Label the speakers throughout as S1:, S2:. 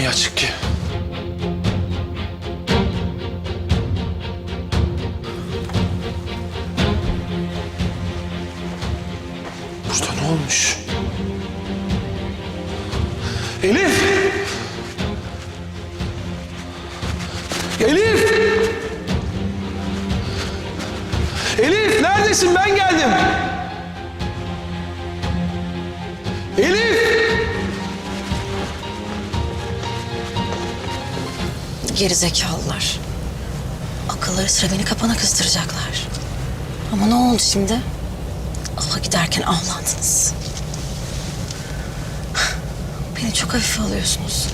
S1: Niye açık ki? Burada ne olmuş? Elif! Elif! Elif neredesin? Ben geldim.
S2: Geri zekalılar. Akılları sıra beni kapana kıstıracaklar. Ama ne oldu şimdi? Ava giderken avlandınız. Beni çok hafife alıyorsunuz.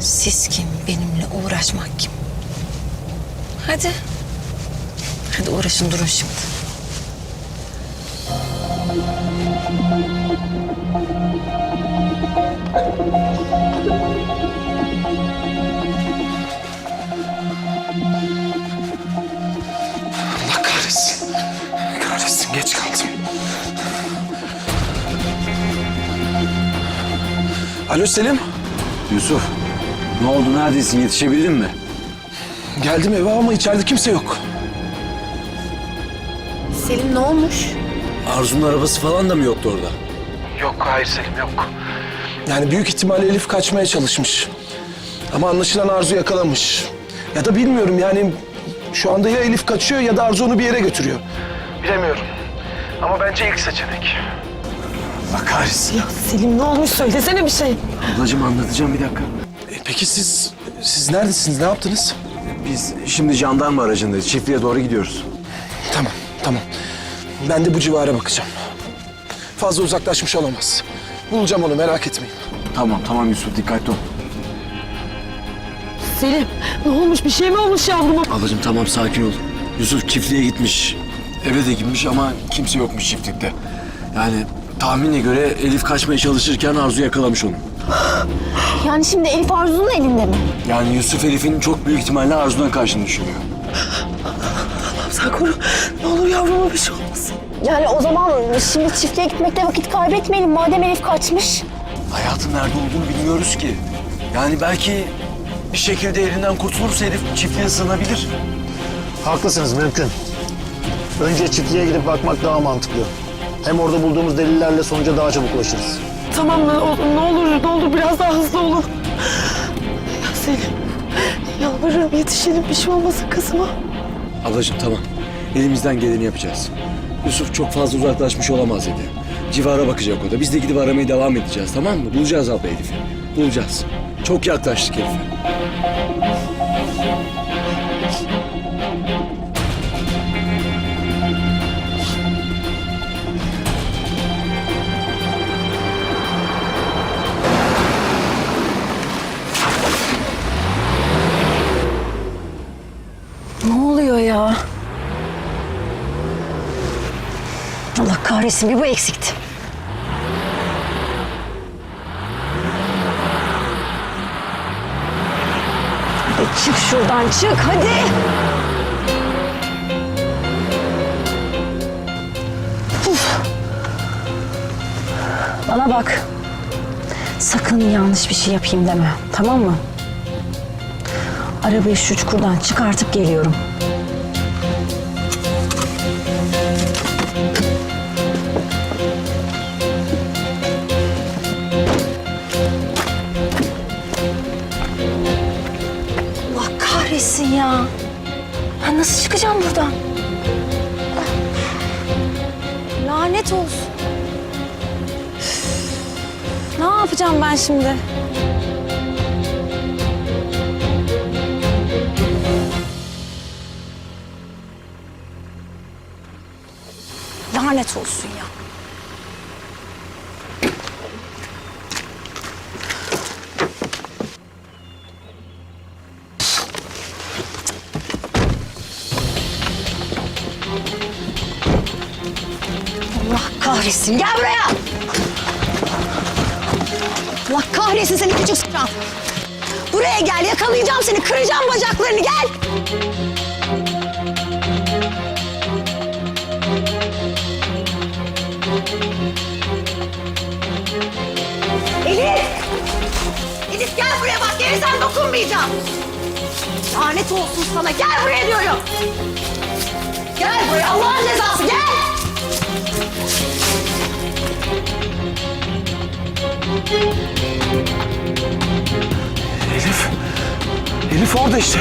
S2: Siz kim, benimle uğraşmak kim? Hadi. Hadi uğraşın durun şimdi.
S1: Allah Alo Selim.
S3: Yusuf, ne oldu? Neredesin? Yetişebildin mi?
S1: Geldim eve ama içeride kimse yok.
S4: Selim ne olmuş?
S3: Arzu'nun arabası falan da mı yoktu orada?
S1: Yok hayır Selim yok. Yani büyük ihtimalle Elif kaçmaya çalışmış. Ama anlaşılan Arzu yakalamış. Ya da bilmiyorum yani şu anda ya Elif kaçıyor ya da Arzu onu bir yere götürüyor. Bilemiyorum. Ama bence ilk seçenek.
S3: Allah kahretsin.
S4: Ya Selim ne olmuş söylesene bir şey.
S3: Ablacığım anlatacağım bir dakika.
S1: E, peki siz siz neredesiniz? Ne yaptınız?
S3: Biz şimdi jandarma aracındayız. Çiftliğe doğru gidiyoruz.
S1: Tamam, tamam. Ben de bu civara bakacağım. Fazla uzaklaşmış olamaz. Bulacağım onu merak etmeyin.
S3: Tamam, tamam Yusuf. Dikkatli ol.
S4: Selim ne olmuş bir şey mi olmuş yavruma?
S3: Ablacığım tamam sakin ol. Yusuf çiftliğe gitmiş. Eve de gitmiş ama kimse yokmuş çiftlikte. Yani tahmine göre Elif kaçmaya çalışırken Arzu yakalamış onu.
S4: Yani şimdi Elif Arzu'nun elinde mi?
S3: Yani Yusuf Elif'in çok büyük ihtimalle Arzu'dan kaçtığını düşünüyor.
S4: Sen koru. Ne olur yavruma bir şey olmasın. Yani o zaman şimdi çiftliğe gitmekte vakit kaybetmeyelim madem Elif kaçmış.
S3: Hayatın nerede olduğunu bilmiyoruz ki. Yani belki bir şekilde elinden kurtulursa Elif çiftliğe sığınabilir.
S5: Haklısınız mümkün. Önce çiftliğe gidip bakmak daha mantıklı. Hem orada bulduğumuz delillerle sonuca daha çabuk ulaşırız.
S4: Tamam ne olur ne olur, ne olur biraz daha hızlı olun. Ya Selim yalvarırım yetişelim bir şey olmasın kızıma.
S3: Ablacığım tamam. Elimizden geleni yapacağız. Yusuf çok fazla uzaklaşmış olamaz dedi. Civara bakacak o da. Biz de gidip aramaya devam edeceğiz tamam mı? Bulacağız abla Elif'i. Bulacağız. Çok yaklaştık Elif'e.
S2: Allah kahretsin bir bu eksikti. Hadi çık şuradan çık hadi. Uf. Bana bak. Sakın yanlış bir şey yapayım deme. Tamam mı? Arabayı şu çukurdan çıkartıp geliyorum. Ben nasıl çıkacağım buradan? Lanet olsun. Ne yapacağım ben şimdi? Lanet olsun ya. Kahretsin. Gel buraya. Allah kahretsin seni küçük sıçan. Buraya gel yakalayacağım seni. Kıracağım bacaklarını gel. Elif!
S4: Elif gel buraya bak gelirsen dokunmayacağım. Lanet olsun sana gel buraya diyorum. Gel buraya Allah'ın cezası gel.
S1: Elif orada işte.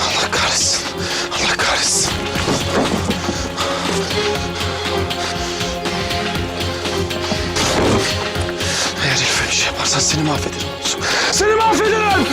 S1: Allah kahretsin. Allah kahretsin. Eğer Elif'e bir şey yaparsan seni mahvederim. Seni mahvederim.